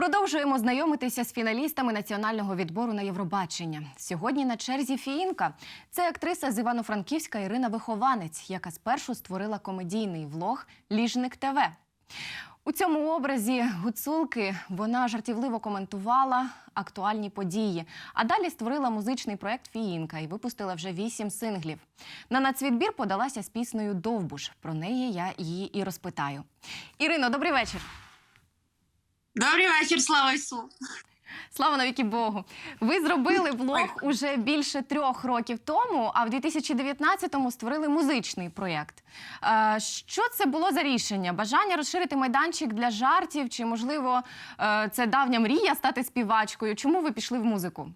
Продовжуємо знайомитися з фіналістами національного відбору на Євробачення. Сьогодні на черзі фіїнка. Це актриса з Івано-Франківська Ірина Вихованець, яка спершу створила комедійний влог Ліжник ТВ. У цьому образі гуцулки вона жартівливо коментувала актуальні події. А далі створила музичний проект Фіїнка і випустила вже вісім синглів. На нацвідбір подалася з піснею Довбуш. Про неї я її і розпитаю. Ірино, добрий вечір. Добрий вечір, слава Ісу. Слава навіки Богу. Ви зробили влог уже більше трьох років тому, а в 2019-му створили музичний проєкт. Е, Що це було за рішення? Бажання розширити майданчик для жартів? Чи, можливо, е, це давня мрія стати співачкою? Чому ви пішли в музику?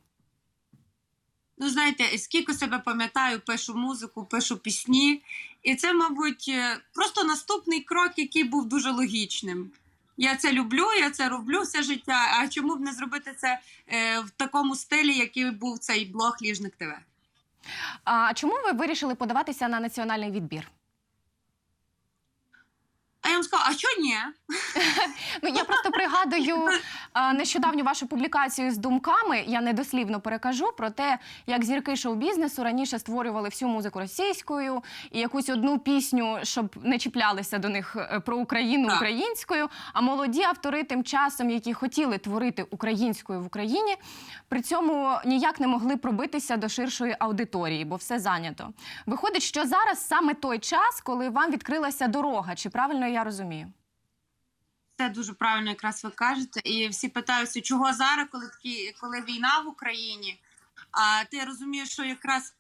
Ну, знаєте, скільки себе пам'ятаю, пишу музику, пишу пісні. І це, мабуть, е, просто наступний крок, який був дуже логічним. Я це люблю, я це роблю все життя. А чому б не зробити це е, в такому стилі, який був цей блог Ліжник ТВ? А чому ви вирішили подаватися на національний відбір? А я вам а що ні? Ну я просто пригадую е, нещодавню вашу публікацію з думками. Я недослівно перекажу про те, як зірки шоу-бізнесу раніше створювали всю музику російською і якусь одну пісню, щоб не чіплялися до них е, про Україну Так. українською. А молоді автори тим часом, які хотіли творити українською в Україні, при цьому ніяк не могли пробитися до ширшої аудиторії, бо все зайнято. Виходить, що зараз саме той час, коли вам відкрилася дорога. Чи правильно я розумію? Це дуже правильно, якраз ви кажете. І всі питаються, чого зараз, коли такі, коли війна в Україні. А ти розумієш, що якраз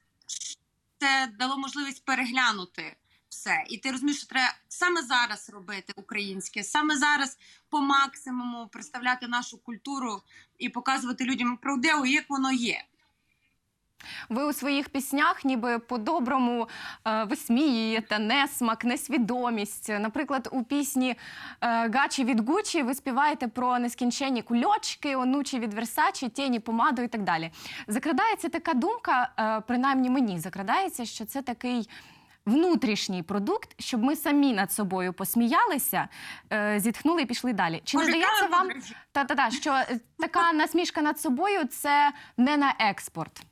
це дало можливість переглянути все. І ти розумієш, що треба саме зараз робити українське, саме зараз по максимуму представляти нашу культуру і показувати людям правдиво, як воно є. Ви у своїх піснях ніби по-доброму е, висміюєте несмак, несвідомість. Наприклад, у пісні е, Гачі від Гучі ви співаєте про нескінченні кульочки, онучі від Версачі, тіні, помаду і так далі. Закрадається така думка, е, принаймні мені закрадається, що це такий. Внутрішній продукт, щоб ми самі над собою посміялися, зітхнули і пішли далі. Чи не здається вам та та та що така насмішка над собою це не на експорт?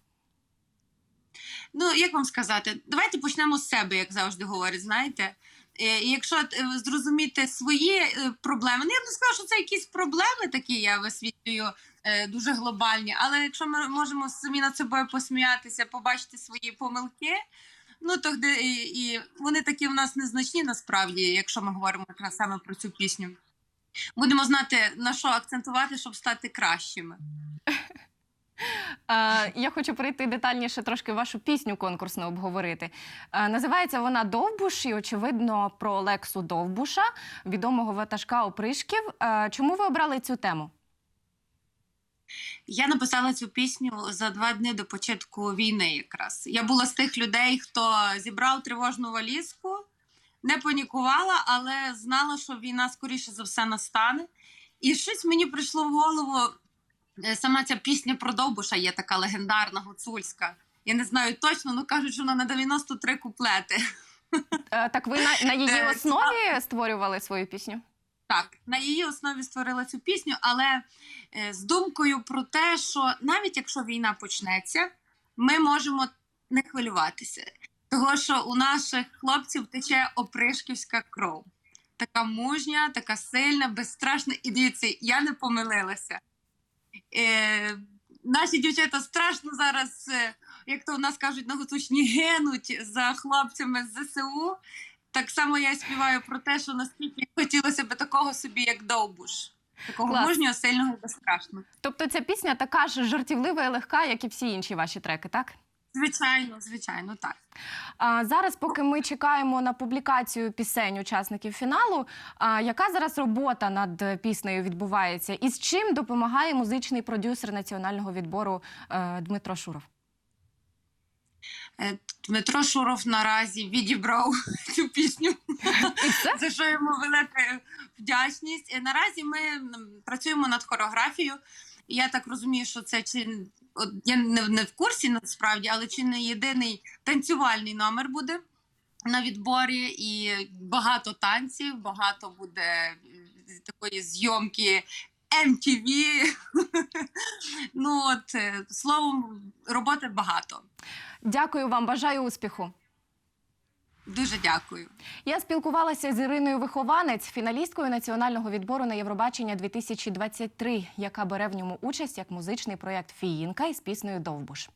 Ну, як вам сказати, давайте почнемо з себе, як завжди говорять, знаєте. Е, І якщо е, зрозуміти свої е, проблеми, ну я б не сказала, що це якісь проблеми такі, я висвітлюю дуже глобальні, але якщо ми можемо самі над собою посміятися, побачити свої помилки, ну то де і вони такі в нас незначні насправді, якщо ми говоримо якраз саме про цю пісню. Будемо знати на що акцентувати, щоб стати кращими. Я хочу перейти детальніше трошки вашу пісню конкурсну обговорити. Називається вона Довбуш і, очевидно, про Лексу Довбуша, відомого ватажка опришків. Чому ви обрали цю тему? Я написала цю пісню за два дні до початку війни. Якраз я була з тих людей, хто зібрав тривожну валізку, не панікувала, але знала, що війна скоріше за все настане. І щось мені прийшло в голову. Е, Сама ця пісня про Довбуша є така легендарна, гуцульська. Я не знаю точно, але кажуть, що вона на 93 куплети. Е, Так ви на, на її Е, основі створювали свою пісню? Так, на її основі створила цю пісню, але з думкою про те, що навіть якщо війна почнеться, ми можемо не хвилюватися. Того, що у наших хлопців тече опришківська кров. Така мужня, така сильна, безстрашна. І дивіться, я не помилилася. Е, наші дівчата страшно зараз, е, як то у нас кажуть на Гуцучні, гинуть за хлопцями з ЗСУ. Так само я співаю про те, що наскільки хотілося б такого собі, як Довбуш. Такого Клас. мужнього, сильного та страшного. Тобто ця пісня така ж жартівлива і легка, як і всі інші ваші треки, так? Звичайно, звичайно, так. А зараз, поки ми чекаємо на публікацію пісень учасників фіналу, а яка зараз робота над піснею відбувається? І з чим допомагає музичний продюсер національного відбору е, Дмитро Шуров? Е, Дмитро Шуров наразі відібрав цю пісню, за що йому велика вдячність. Е, Наразі ми працюємо над хореографією. Я так розумію, що це чи от я не, не в курсі насправді, але чи не єдиний танцювальний номер буде на відборі, і багато танців, багато буде е, такої зйомки MTV. ну от е, словом, роботи багато. Дякую вам, бажаю успіху. Дуже дякую. Я спілкувалася з Іриною Вихованець, фіналісткою національного відбору на Євробачення 2023, яка бере в ньому участь як музичний проєкт Фіїнка із піснею Довбуш.